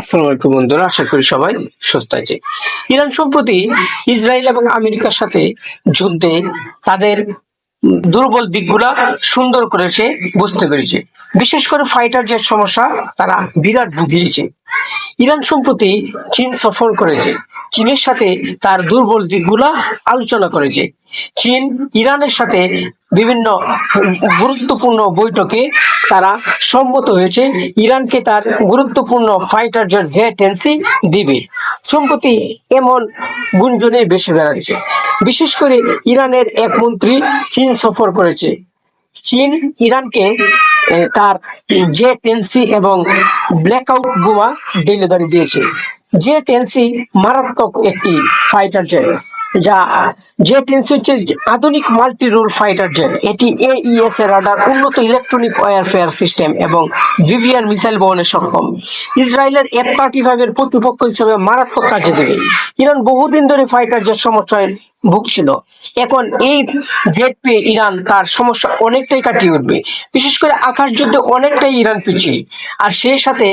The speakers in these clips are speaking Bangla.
আসসালামু বন্ধুরা, আশা করি সবাই সুস্থ আছে। ইরান সম্প্রতি ইসরায়েল এবং আমেরিকার সাথে যুদ্ধে তাদের দুর্বল দিকগুলা সুন্দর করে সে বুঝতে পেরেছে। বিশেষ করে ফাইটার জেট সমস্যা তারা বিরাট ভুগিয়েছে। ইরান সম্প্রতি চীন সফর করেছে। চীনের সাথে তার দুর্বল দিকগুলা আলোচনা করেছে। চীন ইরানের সাথে বিভিন্ন গুরুত্বপূর্ণ বৈঠকে তারা সম্মত হয়েছে ইরানকে তার গুরুত্বপূর্ণ ফাইটার জেট জেটেন্সি দিবে। সম্প্রতি এমন গুঞ্জনে বেশি বেড়াচ্ছে। বিশেষ করে ইরানের এক মন্ত্রী চীন সফর করেছে। চীন ইরানকে তার জে টেনসি এবং ব্ল্যাকআউট বোমা ডেলিভারি দিয়েছে। জে টেনসি মারাত্মক একটি ফাইটার জেট যা জে হচ্ছে আধুনিক মাল্টি রোল ফাইটার জেট এটি এইএস এর রাডার উন্নত ইলেকট্রনিক ওয়ারফেয়ার সিস্টেম এবং ভিভিআর মিসাইল বহনে সক্ষম। ইসরায়েলের এফ থার্টি ফাইভ এর প্রতিপক্ষ হিসেবে মারাত্মক কাজে দেবে ইরান বহুদিন ধরে ফাইটার জেট সমস্যায় ভুগছিল। এখন এই জেট পেয়ে ইরান তার সমস্যা অনেকটাই কাটিয়ে উঠবে। বিশেষ করে আকাশ যুদ্ধে অনেকটাই ইরান পিছিয়ে। আর সেই সাথে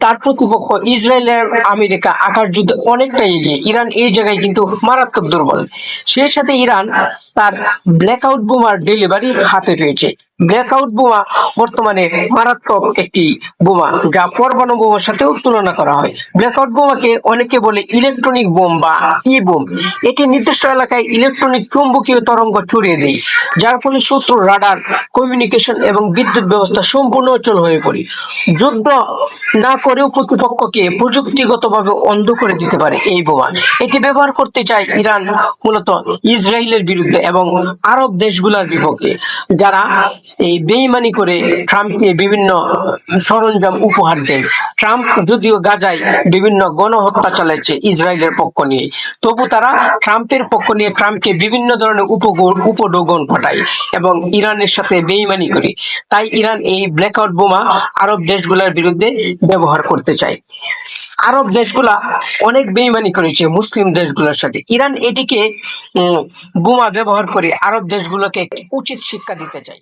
তার প্রতিপক্ষ ইসরায়েল আর আমেরিকা আকাশ যুদ্ধে অনেকটাই এগিয়ে। ইরান এই জায়গায় কিন্তু মারাত্মক দুর্বল। সেই সাথে ইরান তার ব্ল্যাকআউট বোমার ডেলিভারি হাতে পেয়েছে। ব্ল্যাকআউট বোমা বর্তমানে মারাত্মক একটি বোমা, যা পরমাণু বোমার সাথেও তুলনা করা হয়। ব্ল্যাকআউট বোমাকে অনেকে বলে ইলেকট্রনিক বোম বা ই বোম। এটি নির্দিষ্ট এলাকায় ইলেকট্রনিক চুম্বকীয় তরঙ্গ ছড়িয়ে দেয়, যার ফলে শত্রু, রাডার, কমিউনিকেশন এবং বিদ্যুৎ ব্যবস্থা সম্পূর্ণ অচল হয়ে পড়ে। যুদ্ধ না করেও প্রতিপক্ষকে প্রযুক্তিগতভাবে অন্ধ করে দিতে পারে এই বোমা। এটি ব্যবহার করতে চায় ইরান, মূলত ইসরায়েলের বিরুদ্ধে এবং আরব দেশগুলোর বিপক্ষে, যারা এই বেইমানি করে ট্রাম্পকে বিভিন্ন সরঞ্জাম উপহার দেয়। ট্রাম্প যদিও গাজায় বিভিন্ন গণহত্যা চালাচ্ছে ইসরায়েলের পক্ষ নিয়ে, তবু তারা ট্রাম্পের পক্ষ নিয়ে ট্রাম্পকে বিভিন্ন ধরনের উপডোগন ঘটায় এবং ইরানের সাথে বেইমানি করে। তাই ইরান এই ব্ল্যাকআউট বোমা আরব দেশগুলোর বিরুদ্ধে ব্যবহার করতে চায়। আরব দেশগুলা অনেক বেইমানি করেছে মুসলিম দেশগুলোর সাথে। ইরান এটিকে বোমা ব্যবহার করে আরব দেশগুলোকে উচিত শিক্ষা দিতে চায়।